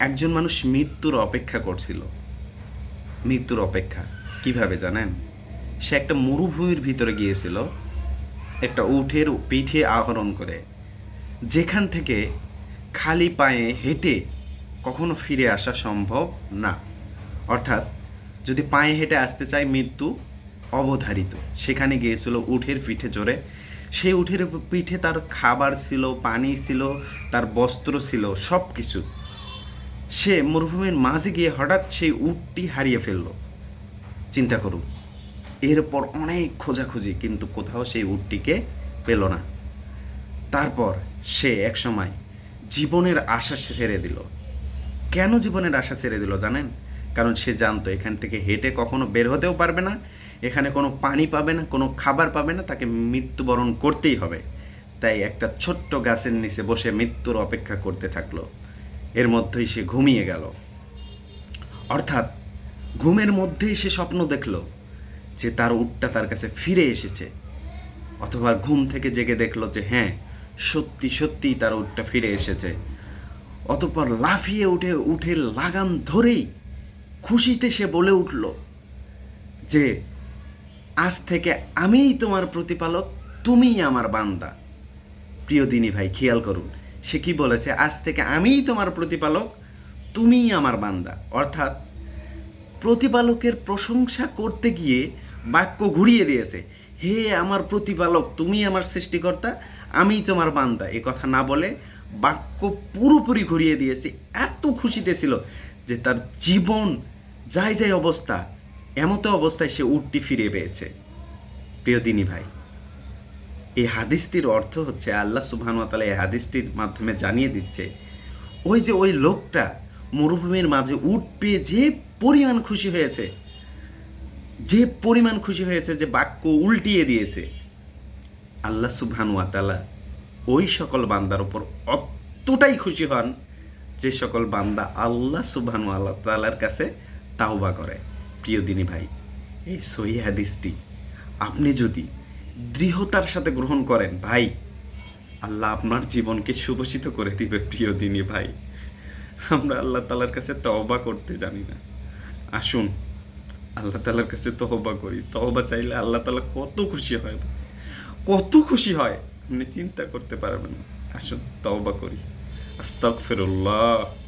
একজন মানুষ মৃত্যুর অপেক্ষা করছিল। মৃত্যুর অপেক্ষা। কীভাবে জানেন? সে একটা মরুভূমির ভিতরে গিয়েছিল, একটা উঠের পিঠে আহরণ করে। যেখান থেকে খালি পায়ে হেঁটে কখনো ফিরে আসা সম্ভব না। অর্থাৎ, যদি পায়ে হেঁটে আসতে চায় মৃত্যু অবধারিত। সেখানে গিয়েছিল উঠের পিঠে চড়ে। সেই উঠের পিঠে তার খাবার ছিল, পানি ছিল, তার বস্ত্র ছিল সব কিছু সে মরুভূমির মাঝে গিয়ে হঠাৎ সেই উটটি হারিয়ে ফেলল। চিন্তা করুন, এরপর অনেক খোঁজাখুঁজি, কিন্তু কোথাও সেই উটটিকে পেল না। তারপর সে একসময় জীবনের আশা ছেড়ে দিল। কেন জীবনের আশা ছেড়ে দিল জানেন? কারণ সে জানতো এখান থেকে হেঁটে কখনো বের হতেও পারবে না, এখানে কোনো পানি পাবে না, কোনো খাবার পাবে না, তাকে মৃত্যুবরণ করতেই হবে। তাই একটা ছোট্ট গাছের নিচে বসে মৃত্যুর অপেক্ষা করতে থাকল। এর মধ্যেই সে ঘুমিয়ে গেল। অর্থাৎ ঘুমের মধ্যেই সে স্বপ্ন দেখল যে তার উটটা তার কাছে ফিরে এসেছে। অথবা ঘুম থেকে জেগে দেখল যে হ্যাঁ সত্যি সত্যি তার উটটা ফিরে এসেছে। অতপর লাফিয়ে উঠে উঠে লাগাম ধরেই খুশিতে সে বলে উঠল যে, আজ থেকে আমিই তোমার প্রতিপালক, তুমিই আমার বান্দা। প্রিয় দিনী ভাই, খেয়াল করুন সে কি বলেছে? আজ থেকে আমিই তোমার প্রতিপালক, তুমিই আমার বান্দা। অর্থাৎ প্রতিপালকের প্রশংসা করতে গিয়ে বাক্য ঘুরিয়ে দিয়েছে, হে আমার প্রতিপালক তুমি আমার সৃষ্টিকর্তা আমি তোমার বান্দা। এ কথা না বলে বাক্য পুরোপুরি ঘুরিয়ে দিয়েছে। এত খুশিতে ছিল যে তার জীবন যাই যাই অবস্থা, এমতো অবস্থায় সে উঠটি ফিরে পেয়েছে। প্রিয় দিনী ভাই এই হাদিসটির অর্থ হচ্ছে আল্লাহ সুবহানুয়াতালা এই হাদিসটির মাধ্যমে জানিয়ে দিচ্ছে, ওই যে ওই লোকটা মরুভূমির মাঝে উট পেয়ে যে পরিমাণ খুশি হয়েছে, যে পরিমাণ খুশি হয়েছে যে বাক্য উল্টিয়ে দিয়েছে, আল্লাহ সুবহানুয়াতালা ওই সকল বান্দার ওপর অতটাই খুশি হন যে সকল বান্দা আল্লাহ সুবহানু আল্লাহ তালার কাছে তাওবা করে। প্রিয় দিনী ভাই, এই সহি হাদিসটি আপনি যদি দৃঢ়তার সাথে গ্রহণ করেন, ভাই। আল্লাহ আপনার জীবনকে সুভূষিত করে দিবে, প্রিয় দিনী ভাই। আমরা আল্লাহ তালার কাছে তওবা করতে জানি না। আসুন, আল্লাহ তালার কাছে তহবা করি। তহবা চাইলে আল্লাহ তালা কত খুশি হয় কত খুশি হয়, আপনি চিন্তা করতে পারবেন না। আসুন, তওবা করি। আস্তাগফিরুল্লাহ।